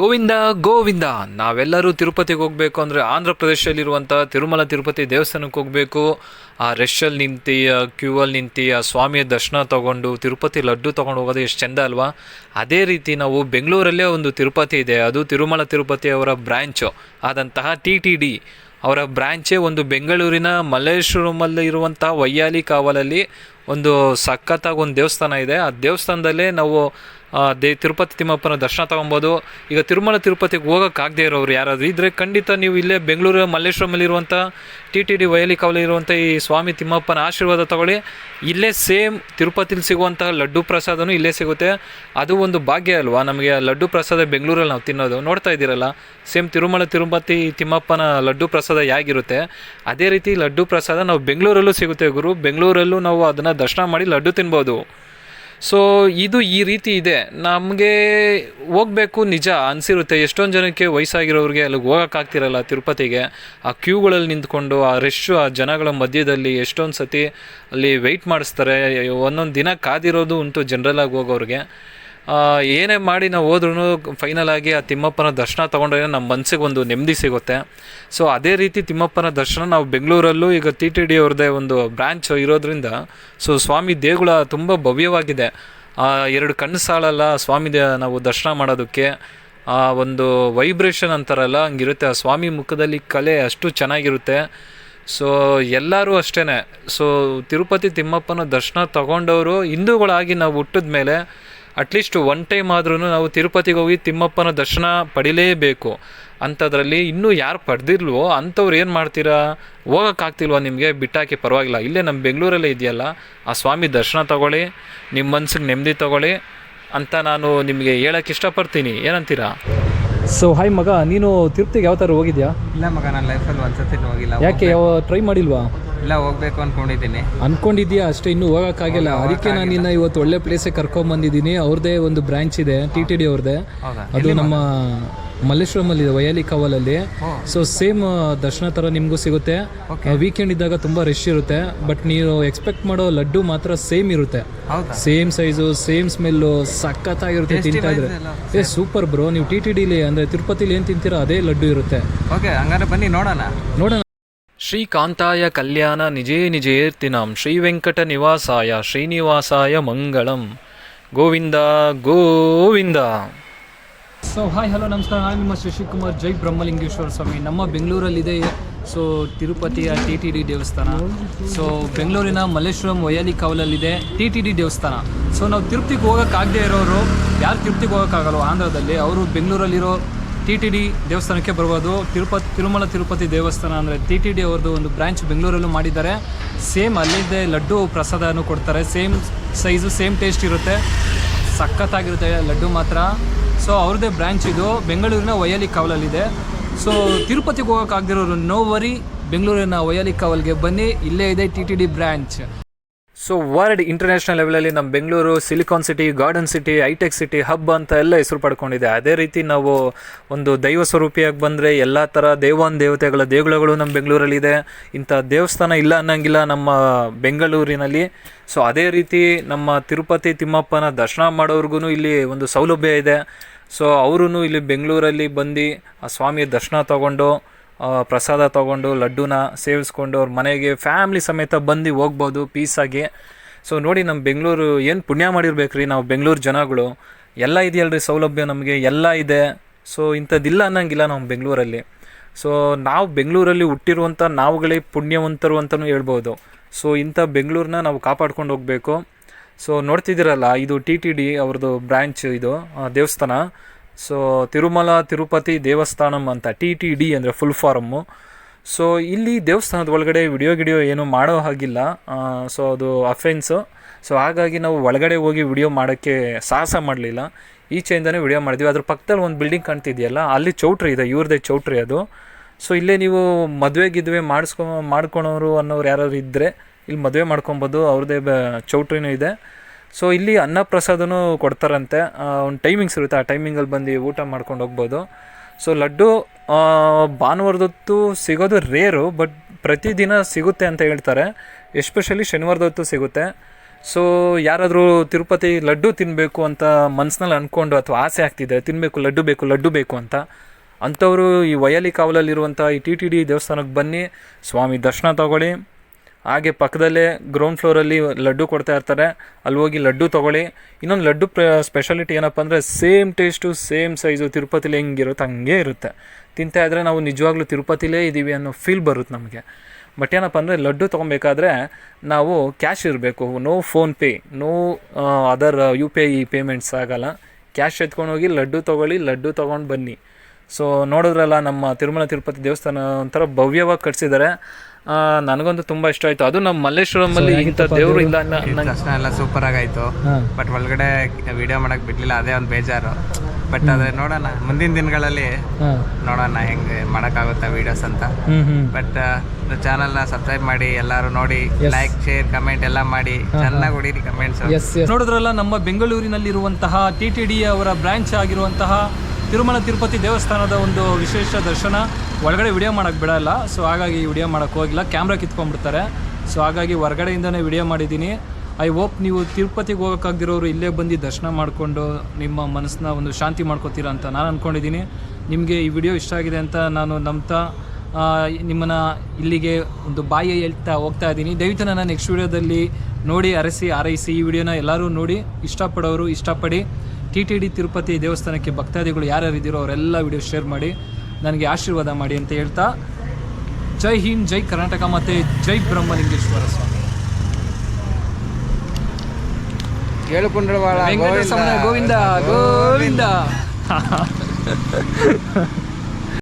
ಗೋವಿಂದ ಗೋವಿಂದ. ನಾವೆಲ್ಲರೂ ತಿರುಪತಿಗೆ ಹೋಗ್ಬೇಕು ಅಂದರೆ ಆಂಧ್ರ ಪ್ರದೇಶದಲ್ಲಿರುವಂಥ ತಿರುಮಲ, ತಿರುಪತಿ ದೇವಸ್ಥಾನಕ್ಕೆ ಹೋಗಬೇಕು. ಆ ರಶಲ್ಲಿ ನಿಂತು ಕ್ಯೂ ಅಲ್ಲಿ ನಿಂತಿ, ಆ ಸ್ವಾಮಿಯ ದರ್ಶನ ತಗೊಂಡು, ತಿರುಪತಿ ಲಡ್ಡು ತಗೊಂಡು ಹೋಗೋದು ಎಷ್ಟು ಚೆಂದ ಅಲ್ವಾ? ಅದೇ ರೀತಿ ನಾವು ಬೆಂಗಳೂರಲ್ಲೇ ಒಂದು ತಿರುಪತಿ ಇದೆ. ಅದು ತಿರುಮಲ ತಿರುಪತಿ ಅವರ ಬ್ರ್ಯಾಂಚು ಆದಂತಹ ಟಿ ಟಿ ಡಿ. ಅವರ ಬ್ರ್ಯಾಂಚೇ ಒಂದು ಬೆಂಗಳೂರಿನ ಮಲ್ಲೇಶ್ವರಮಲ್ಲಿ ಇರುವಂಥ ವೈಯಾಲಿ ಕಾವಲಲ್ಲಿ ಒಂದು ಸಖತ್ತಾಗಿ ಒಂದು ದೇವಸ್ಥಾನ ಇದೆ. ಆ ದೇವಸ್ಥಾನದಲ್ಲೇ ನಾವು ದೇ, ತಿರುಪತಿ ತಿಮ್ಮಪ್ಪನ ದರ್ಶನ ತಗೊಬೋದು. ಈಗ ತಿರುಮಲ ತಿರುಪತಿಗೆ ಹೋಗೋಕ್ಕಾಗದೇ ಇರೋರು ಯಾರಾದರೂ ಇದ್ದರೆ ಖಂಡಿತ ನೀವು ಇಲ್ಲೇ ಬೆಂಗಳೂರು ಮಲ್ಲೇಶ್ವರಮಲ್ಲಿರುವಂಥ ಟಿ ಟಿ ಡಿ ವಯಲಿ ಕಾವಲಿರುವಂಥ ಈ ಸ್ವಾಮಿ ತಿಮ್ಮಪ್ಪನ ಆಶೀರ್ವಾದ ತಗೊಳ್ಳಿ. ಇಲ್ಲೇ ಸೇಮ್ ತಿರುಪತಿಲಿ ಸಿಗುವಂತಹ ಲಡ್ಡು ಪ್ರಸಾದನೂ ಇಲ್ಲೇ ಸಿಗುತ್ತೆ. ಅದು ಒಂದು ಭಾಗ್ಯ ಅಲ್ವಾ? ನಮಗೆ ಲಡ್ಡು ಪ್ರಸಾದ ಬೆಂಗಳೂರಲ್ಲಿ ನಾವು ತಿನ್ನೋದು. ನೋಡ್ತಾ ಇದ್ದೀರಲ್ಲ, ಸೇಮ್ ತಿರುಮಲ ತಿರುಪತಿ ತಿಮ್ಮಪ್ಪನ ಲಡ್ಡು ಪ್ರಸಾದ ಹೇಗಿರುತ್ತೆ? ಅದೇ ರೀತಿ ಲಡ್ಡು ಪ್ರಸಾದ ನಾವು ಬೆಂಗಳೂರಲ್ಲೂ ಸಿಗುತ್ತೆ ಗುರು. ಬೆಂಗಳೂರಲ್ಲೂ ನಾವು ಅದನ್ನು ದರ್ಶನ ಮಾಡಿ ಲಡ್ಡು ತಿನ್ಬೋದು. ಸೊ ಇದು ಈ ರೀತಿ ಇದೆ. ನಮಗೆ ಹೋಗ್ಬೇಕು ನಿಜ ಅನಿಸಿರುತ್ತೆ. ಎಷ್ಟೊಂದು ಜನಕ್ಕೆ ವಯಸ್ಸಾಗಿರೋರಿಗೆ ಅಲ್ಲಿಗೆ ಹೋಗೋಕ್ಕಾಗ್ತಿರಲ್ಲ ತಿರುಪತಿಗೆ. ಆ ಕ್ಯೂಗಳಲ್ಲಿ ನಿಂತ್ಕೊಂಡು ಆ ರಶ್ ಆ ಜನಗಳ ಮಧ್ಯದಲ್ಲಿ ಎಷ್ಟೊಂದು ಸತಿ ಅಲ್ಲಿ ವೆಯ್ಟ್ ಮಾಡಿಸ್ತಾರೆ. ಒಂದೊಂದು ದಿನ ಕಾದಿರೋದು ಉಂಟು ಜನರಲಾಗಿ ಹೋಗೋರಿಗೆ. ಆ, ಏನೇ ಮಾಡಿ ನಾವು ಹೋದ್ರೂ ಫೈನಲ್ ಆಗಿ ಆ ತಿಮ್ಮಪ್ಪನ ದರ್ಶನ ತೊಗೊಂಡ್ರೆ ನಮ್ಮ ಮನಸ್ಸಿಗೆ ಒಂದು ನೆಮ್ಮದಿ ಸಿಗುತ್ತೆ. ಸೊ ಅದೇ ರೀತಿ ತಿಮ್ಮಪ್ಪನ ದರ್ಶನ ನಾವು ಬೆಂಗಳೂರಲ್ಲೂ ಈಗ ಟಿ ಟಿ ಡಿ ಅವ್ರದ್ದೇ ಒಂದು ಬ್ರ್ಯಾಂಚ್ ಇರೋದ್ರಿಂದ ಸೊ ಸ್ವಾಮಿ ದೇಗುಲ ತುಂಬ ಭವ್ಯವಾಗಿದೆ. ಆ, ಎರಡು ಕಣ್ಣು ಸಾಲಲ್ಲ ಸ್ವಾಮಿ ನಾವು ದರ್ಶನ ಮಾಡೋದಕ್ಕೆ ಆ ಒಂದು ವೈಬ್ರೇಷನ್ ಅಂತಾರಲ್ಲ ಹಂಗಿರುತ್ತೆ. ಆ ಸ್ವಾಮಿ ಮುಖದಲ್ಲಿ ಕಲೆ ಅಷ್ಟು ಚೆನ್ನಾಗಿರುತ್ತೆ. ಸೊ ಎಲ್ಲರೂ ಅಷ್ಟೇ ಸೊ ತಿರುಪತಿ ತಿಮ್ಮಪ್ಪನ ದರ್ಶನ ತಗೊಂಡವರು ಹಿಂದೂಗಳಾಗಿ ನಾವು ಹುಟ್ಟಿದ ಮೇಲೆ ಅಟ್ಲೀಸ್ಟ್ ಒನ್ ಟೈಮ್ ಆದ್ರೂ ನಾವು ತಿರುಪತಿಗೆ ಹೋಗಿ ತಿಮ್ಮಪ್ಪನ ದರ್ಶನ ಪಡಿಲೇಬೇಕು. ಅಂಥದ್ರಲ್ಲಿ ಇನ್ನೂ ಯಾರು ಪಡೆದಿಲ್ವೋ ಅಂಥವ್ರು ಏನು ಮಾಡ್ತೀರಾ? ಹೋಗೋಕ್ಕಾಗ್ತಿಲ್ವ ನಿಮಗೆ? ಬಿಟ್ಟಾಕಿ ಪರವಾಗಿಲ್ಲ. ಇಲ್ಲೇ ನಮ್ಮ ಬೆಂಗಳೂರಲ್ಲೇ ಇದೆಯಲ್ಲ ಆ ಸ್ವಾಮಿ ದರ್ಶನ ತಗೊಳ್ಳಿ ನಿಮ್ಮ ಮನ್ಸಿಗೆ ನೆಮ್ಮದಿ ತಗೊಳ್ಳಿ ಅಂತ ನಾನು ನಿಮಗೆ ಹೇಳಕ್ಕೆ ಇಷ್ಟಪಡ್ತೀನಿ. ಏನಂತೀರಾ? ಸೊ ಹಾಯ್ ಮಗ ನೀನು ತಿರುಪತಿಗೆ ಯಾವ ಥರ ಹೋಗಿದ್ಯಾ? ಇಲ್ಲ ಮಗ ನಾನು ಲೈಫಲ್ಲಿ ಒಂದ್ಸತಿ ಹೋಗಿಲ್ಲ ಯಾಕೆ ಯಾವ ಟ್ರೈ ಮಾಡಿಲ್ವಾ? ಇಲ್ಲ ಹೋಗ್ಬೇಕು ಅನ್ಕೊಂಡಿದ್ದೀನಿ. ಅನ್ಕೊಂಡಿದ್ಯಾ ಅಷ್ಟೇ ಇನ್ನೂ ಹೋಗೋಕ್ಕಾಗಿಲ್ಲ. ಅದಕ್ಕೆ ನಾನು ನಿನ್ನ ಇವತ್ತು ಒಳ್ಳೆ ಪ್ಲೇಸಿಗೆ ಕರ್ಕೊಂಬಂದಿದ್ದೀನಿ ಅವ್ರದ್ದೇ ಒಂದು ಬ್ರಾಂಚ್ ಇದೆ ಟಿ ಟಿ ಡಿ ಅವ್ರದ್ದೇ ಅದು ನಮ್ಮ ಮಲ್ಲೇಶ್ವರಮಲ್ಲಿ ಇದೆ ವಯಾಲಿ ಕಾವಲಲ್ಲಿ. ಸೊ ಸೇಮ್ ದರ್ಶನ ಥರ ನಿಮಗೂ ಸಿಗುತ್ತೆ. ವೀಕೆಂಡ್ ಇದ್ದಾಗ ತುಂಬ ರಶ್ ಇರುತ್ತೆ. ಬಟ್ ನೀವು ಎಕ್ಸ್ಪೆಕ್ಟ್ ಮಾಡೋ ಲಡ್ಡು ಮಾತ್ರ ಸೇಮ್ ಇರುತ್ತೆ. ಸೇಮ್ ಸೈಜು ಸೇಮ್ ಸ್ಮೆಲ್ಲು ಸಖತ್ತಾಗಿರುತ್ತೆ ತಿಂತಾ ಇದ್ರೆ. ಏ ಸೂಪರ್ ಬ್ರೋ ನೀವು ಟಿ ಟಿ ಡಿಲಿ ಅಂದರೆ ತಿರುಪತಿಲಿ ಏನು ತಿಂತೀರೋ ಅದೇ ಲಡ್ಡು ಇರುತ್ತೆ. ಓಕೆ ಹಂಗಾರೆ ಬನ್ನಿ ನೋಡೋಣ. ನೋಡೋಣ. ಶ್ರೀಕಾಂತಾಯ ಕಲ್ಯಾಣ ನಿಜೇ ನಿಜೇರ್ತಿನಾಂ ಶ್ರೀ ವೆಂಕಟ ನಿವಾಸಾಯ ಶ್ರೀನಿವಾಸಾಯ ಮಂಗಳಂ. Govinda Govinda. So hi hello ನಮಸ್ಕಾರ. ನಾನು ನಿಮ್ಮ ಶಶಿಕುಮಾರ್, ಜೈ ಬ್ರಹ್ಮಲಿಂಗೇಶ್ವರ ಸ್ವಾಮಿ. ನಮ್ಮ ಬೆಂಗಳೂರಲ್ಲಿದೆ ಸೊ ತಿರುಪತಿಯ ಟಿ ಟಿ ಡಿ ದೇವಸ್ಥಾನ. ಸೊ ಬೆಂಗಳೂರಿನ ಮಲ್ಲೇಶ್ವರಂ ವಯಾಲಿ ಕಾವಲಲ್ಲಿದೆ ಟಿ ಟಿ ಡಿ ದೇವಸ್ಥಾನ. ಸೊ ನಾವು ತಿರುಪತಿಗೆ ಹೋಗೋಕ್ಕಾಗದೇ ಇರೋರು, ಯಾರು ತಿರುಪತಿಗೆ ಹೋಗೋಕ್ಕಾಗಲ್ಲ ಆಂಧ್ರದಲ್ಲಿ, ಅವರು ಬೆಂಗಳೂರಲ್ಲಿರೋ ಟಿ ಟಿ ಡಿ ದೇವಸ್ಥಾನಕ್ಕೆ ಬರ್ಬೋದು ತಿರುಪತಿ, ತಿರುಮಲ ತಿರುಪತಿ ದೇವಸ್ಥಾನ ಅಂದರೆ ಟಿ ಟಿ ಡಿ ಅವ್ರದ್ದು ಒಂದು ಬ್ರ್ಯಾಂಚ್ ಬೆಂಗಳೂರಲ್ಲೂ ಮಾಡಿದ್ದಾರೆ. ಸೇಮ್ ಅಲ್ಲಿದ್ದೇ ಲಡ್ಡು ಪ್ರಸಾದನೂ ಕೊಡ್ತಾರೆ. ಸೇಮ್ ಸೈಜು, ಸೇಮ್ ಟೇಸ್ಟ್ ಇರುತ್ತೆ. ಸಖತ್ತಾಗಿರುತ್ತೆ ಲಡ್ಡು ಮಾತ್ರ. ಸೊ, ಅವ್ರದ್ದೇ ಬ್ರ್ಯಾಂಚ್ ಇದು. ಬೆಂಗಳೂರಿನ ವಯಾಲಿ ಕಾವಲಲ್ಲಿದೆ. ಸೊ, ತಿರುಪತಿಗೆ ಹೋಗೋಕ್ಕಾಗದಿರೋರು ನೋ ವರಿ, ಬೆಂಗಳೂರಿನ ವಯಾಲಿ ಕಾವಲ್ಗೆ ಬನ್ನಿ. ಇಲ್ಲೇ ಇದೆ T T D branch so world international ಲೆವೆಲಲ್ಲಿ ನಮ್ಮ Bengaluru silicon city garden city hi tech city hub ಅಂತ ಎಲ್ಲ ಹೆಸರು ಪಡ್ಕೊಂಡಿದೆ. ಅದೇ ರೀತಿ ನಾವು ಒಂದು ದೈವ ಸ್ವರೂಪಿಯಾಗಿ ಬಂದರೆ ಎಲ್ಲ ಥರ ದೇವಾನ್ ದೇವತೆಗಳ ದೇಗುಲಗಳು ನಮ್ಮ ಬೆಂಗಳೂರಲ್ಲಿದೆ ಇಂಥ ದೇವಸ್ಥಾನ ಇಲ್ಲ ಅನ್ನಂಗಿಲ್ಲ ನಮ್ಮ ಬೆಂಗಳೂರಿನಲ್ಲಿ ಸೊ ಅದೇ ರೀತಿ ನಮ್ಮ ತಿರುಪತಿ ತಿಮ್ಮಪ್ಪನ ದರ್ಶನ ಮಾಡೋರ್ಗು ಇಲ್ಲಿ ಒಂದು ಸೌಲಭ್ಯ ಇದೆ. ಸೊ ಅವರೂ ಇಲ್ಲಿ ಬೆಂಗಳೂರಲ್ಲಿ ಬಂದು ಆ ಸ್ವಾಮಿಯ ದರ್ಶನ ತಗೊಂಡು ಪ್ರಸಾದ ತಗೊಂಡು, ಲಡ್ಡುನ ಸೇವಿಸ್ಕೊಂಡು ಅವ್ರ ಮನೆಗೆ ಫ್ಯಾಮ್ಲಿ ಸಮೇತ ಬಂದು ಹೋಗ್ಬೋದು ಪೀಸಾಗಿ ಸೊ ನೋಡಿ ನಮ್ಮ ಬೆಂಗಳೂರು ಏನು ಪುಣ್ಯ ಮಾಡಿರ್ಬೇಕ್ರಿ ನಾವು ಬೆಂಗಳೂರು ಜನಗಳು. ಎಲ್ಲ ಇದೆಯಲ್ರಿ ಸೌಲಭ್ಯ ನಮಗೆ, ಎಲ್ಲ ಇದೆ. ಸೊ ಇಂಥದ್ದಿಲ್ಲ ಅನ್ನಂಗಿಲ್ಲ ನಮ್ಮ ಬೆಂಗಳೂರಲ್ಲಿ. ಸೊ ನಾವು ಬೆಂಗಳೂರಲ್ಲಿ ಹುಟ್ಟಿರುವಂಥ ನಾವುಗಳೇ ಪುಣ್ಯವಂತರು ಅಂತಲೂ ಹೇಳ್ಬೋದು. ಸೊ ಇಂಥ ಬೆಂಗಳೂರನ್ನ ನಾವು ಕಾಪಾಡ್ಕೊಂಡು ಹೋಗಬೇಕು. ಸೊ ನೋಡ್ತಿದ್ದೀರಲ್ಲ, ಇದು ಟಿ ಟಿ ಡಿ ಅವ್ರದ್ದು ಬ್ರ್ಯಾಂಚ್ ಇದು ದೇವಸ್ಥಾನ. ಸೊ ತಿರುಮಲ ತಿರುಪತಿ ದೇವಸ್ಥಾನಂ ಅಂತ ಟಿ ಟಿ ಡಿ ಅಂದರೆ ಫುಲ್ ಫಾರಮ್ಮು ಸೊ ಇಲ್ಲಿ ದೇವಸ್ಥಾನದ ಒಳಗಡೆ ವಿಡಿಯೋ ಗಿಡಿಯೋ ಏನೂ ಮಾಡೋ ಹಾಗಿಲ್ಲ. ಸೊ ಅದು ಅಫೆನ್ಸು ಸೊ ಹಾಗಾಗಿ ನಾವು ಒಳಗಡೆ ಹೋಗಿ ವಿಡಿಯೋ ಮಾಡೋಕ್ಕೆ ಸಾಹಸ ಮಾಡಲಿಲ್ಲ. ಈಚೆಯಿಂದನೇ ವಿಡಿಯೋ ಮಾಡಿದ್ವಿ. ಅದ್ರ ಪಕ್ಕದಲ್ಲಿ ಒಂದು ಬಿಲ್ಡಿಂಗ್ ಕಾಣ್ತಿದೆಯಲ್ಲ, ಅಲ್ಲಿ ಚೌಟ್ರಿ ಇದೆ ಇವ್ರದೇ ಚೌಟ್ರಿ ಅದು. ಸೊ ಇಲ್ಲೇ ನೀವು ಮದುವೆ, ಗಿದ್ವೆ ಮಾಡಿಸ್ಕೊ, ಮಾಡ್ಕೊಳೋರು ಅನ್ನೋರು ಯಾರು ಇದ್ದರೆ ಇಲ್ಲಿ ಮದುವೆ ಮಾಡ್ಕೊಬೋದು, ಅವ್ರದ್ದೇ ಬ, ಚೌಟ್ರಿನೂ ಇದೆ. ಸೊ ಇಲ್ಲಿ ಅನ್ನ ಪ್ರಸಾದನೂ ಕೊಡ್ತಾರಂತೆ ಒಂದು ಟೈಮಿಂಗ್ಸ್ ಇರುತ್ತೆ. ಆ ಟೈಮಿಂಗಲ್ಲಿ ಬಂದು ಊಟ ಮಾಡ್ಕೊಂಡು ಹೋಗ್ಬೋದು. ಸೊ ಲಡ್ಡು ಭಾನುವಾರದೊತ್ತು ಸಿಗೋದು ರೇರು, ಬಟ್ ಪ್ರತಿದಿನ ಸಿಗುತ್ತೆ ಅಂತ ಹೇಳ್ತಾರೆ. ಎಸ್ಪೆಷಲಿ ಶನಿವಾರದೊತ್ತು ಸಿಗುತ್ತೆ. ಸೊ ಯಾರಾದರೂ ತಿರುಪತಿ ಲಡ್ಡು ತಿನ್ನಬೇಕು ಅಂತ ಮನ್ಸಿನಲ್ಲಿ ಅಂದ್ಕೊಂಡು ಅಥವಾ ಆಸೆ ಆಗ್ತಿದೆ ತಿನ್ನಬೇಕು ಲಡ್ಡು ಬೇಕು ಲಡ್ಡು ಬೇಕು ಅಂತ, ಅಂಥವರು ಈ ವಯಲಿ ಕಾವಲಲ್ಲಿರುವಂಥ ಈ ಟಿ ಟಿ ಡಿ ದೇವಸ್ಥಾನಕ್ಕೆ ಬನ್ನಿ. ಸ್ವಾಮಿ ದರ್ಶನ ತಗೊಳ್ಳಿ. ಹಾಗೆ ಪಕ್ಕದಲ್ಲೇ ಗ್ರೌಂಡ್ ಫ್ಲೋರಲ್ಲಿ ಲಡ್ಡು ಕೊಡ್ತಾ ಇರ್ತಾರೆ. ಅಲ್ಲಿ ಹೋಗಿ ಲಡ್ಡು ತೊಗೊಳ್ಳಿ. ಇನ್ನೊಂದು ಲಡ್ಡು ಪ್ರ ಸ್ಪೆಷಾಲಿಟಿ ಏನಪ್ಪ ಅಂದರೆ ಸೇಮ್ ಟೇಸ್ಟು ಸೇಮ್ ಸೈಜು ತಿರುಪತಿಲಿ ಹೆಂಗಿರುತ್ತೆ ಹಂಗೆ ಇರುತ್ತೆ. ತಿಂತಾ ಇದ್ರೆ ನಾವು ನಿಜವಾಗ್ಲೂ ತಿರುಪತಿಲೇ ಇದ್ದೀವಿ ಅನ್ನೋ ಫೀಲ್ ಬರುತ್ತೆ ನಮಗೆ. ಬಟ್ ಏನಪ್ಪ ಅಂದರೆ ಲಡ್ಡು ತೊಗೊಬೇಕಾದ್ರೆ ನಾವು ಕ್ಯಾಶ್ ಇರಬೇಕು. No PhonePe no other U P I payments ಆಗೋಲ್ಲ. ಕ್ಯಾಶ್ ಎತ್ಕೊಂಡು ಹೋಗಿ ಲಡ್ಡು ತೊಗೊಳ್ಳಿ, ಲಡ್ಡು ತೊಗೊಂಡು ಬನ್ನಿ. ಸೊ ನೋಡಿದ್ರಲ್ಲ ನಮ್ಮ ತಿರುಮಲ ತಿರುಪತಿ ದೇವಸ್ಥಾನ ಒಂಥರ ಭವ್ಯವಾಗಿ ಕಟ್ಸಿದ್ದಾರೆ. ನನಗಂತೂ ತುಂಬಾ ಇಷ್ಟ ಆಯ್ತು. ಅದು ನಮ್ಮ ಮಲ್ಲೇಶ್ವರಮಲ್ಲಿ ಇಂಥ ದೇವರು ಇಲ್ಲ ದರ್ಶನ ಎಲ್ಲ ಸೂಪರ್ ಆಗಾಯ್ತು. ಬಟ್ ಒಳಗಡೆ ವಿಡಿಯೋ ಮಾಡಕ್ ಬಿಡ್ಲಿಲ್ಲ ಅದೇ ಒಂದು ಬೇಜಾರು. ಬಟ್ ಅದೇ ನೋಡೋಣ ಮುಂದಿನ ದಿನಗಳಲ್ಲಿ ನೋಡೋಣ ಹೆಂಗೆ ಮಾಡೋಕ್ಕಾಗುತ್ತಾ ವಿಡಿಯೋಸ್ ಅಂತ. ಬಟ್ ಚಾನಲ್ನ ಸಬ್ಸ್ಕ್ರೈಬ್ ಮಾಡಿ ಎಲ್ಲರೂ ನೋಡಿ ಲೈಕ್ ಶೇರ್ ಕಮೆಂಟ್ ಎಲ್ಲ ಮಾಡಿ ಚೆನ್ನಾಗಿ ಹೊಡೀರಿ ಕಮೆಂಟ್ಸ್ ನೋಡಿದ್ರಲ್ಲ ನಮ್ಮ ಬೆಂಗಳೂರಿನಲ್ಲಿರುವಂತಹ ಟಿ ಟಿ ಡಿ ಅವರ ಬ್ರಾಂಚ್ ಆಗಿರುವಂತಹ ತಿರುಮಲ ತಿರುಪತಿ ದೇವಸ್ಥಾನದ ಒಂದು ವಿಶೇಷ ದರ್ಶನ. ಒಳಗಡೆ ವಿಡಿಯೋ ಮಾಡೋಕ್ಕೆ ಬಿಡೋಲ್ಲ. ಸೊ ಹಾಗಾಗಿ ವಿಡಿಯೋ ಮಾಡೋಕ್ಕೆ ಹೋಗಿಲ್ಲ. ಕ್ಯಾಮ್ರಾ ಕಿತ್ಕೊಂಡ್ಬಿಡ್ತಾರೆ. ಸೊ ಹಾಗಾಗಿ ಹೊರಗಡೆಯಿಂದನೇ ವಿಡಿಯೋ ಮಾಡಿದ್ದೀನಿ. ಐ ಹೋಪ್ ನೀವು ತಿರುಪತಿಗೆ ಹೋಗೋಕ್ಕಾಗದಿರೋರು ಇಲ್ಲೇ ಬಂದು ದರ್ಶನ ಮಾಡಿಕೊಂಡು ನಿಮ್ಮ ಮನಸ್ಸನ್ನ ಒಂದು ಶಾಂತಿ ಮಾಡ್ಕೋತೀರ ಅಂತ ನಾನು ಅಂದ್ಕೊಂಡಿದ್ದೀನಿ ನಿಮಗೆ ಈ ವಿಡಿಯೋ ಇಷ್ಟ ಆಗಿದೆ ಅಂತ ನಾನು ನಂಬ್ತಾ ನಿಮ್ಮನ್ನು ಇಲ್ಲಿಗೆ ಒಂದು ಬಾಯಿ ಹೇಳ್ತಾ ಹೋಗ್ತಾ ಇದ್ದೀನಿ. ದಯವಿಟ್ಟು ನಾನು ನೆಕ್ಸ್ಟ್ ವಿಡಿಯೋದಲ್ಲಿ ನೋಡಿ, ಅರಸಿ ಆರೈಸಿ ಈ ವಿಡಿಯೋನ ಎಲ್ಲರೂ ನೋಡಿ, ಇಷ್ಟಪಡೋರು ಇಷ್ಟಪಡಿ. ಟಿ ಟಿ ಡಿ ತಿರುಪತಿ ದೇವಸ್ಥಾನಕ್ಕೆ ಭಕ್ತಾದಿಗಳು ಯಾರ್ಯಾರು ಇದ್ದೀರೋ ಅವರೆಲ್ಲ ವಿಡಿಯೋ ಶೇರ್ ಮಾಡಿ. ನನಗೆ ಆಶೀರ್ವಾದ ಮಾಡಿ ಅಂತ ಹೇಳ್ತಾ ಜೈ ಹಿಂದ್ ಜೈ ಕರ್ನಾಟಕ ಮತ್ತು ಜೈ ಬ್ರಹ್ಮಲಿಂಗೇಶ್ವರ ಸ್ವಾಮಿ. ಗೋವಿಂದ. ಗೋವಿಂದ.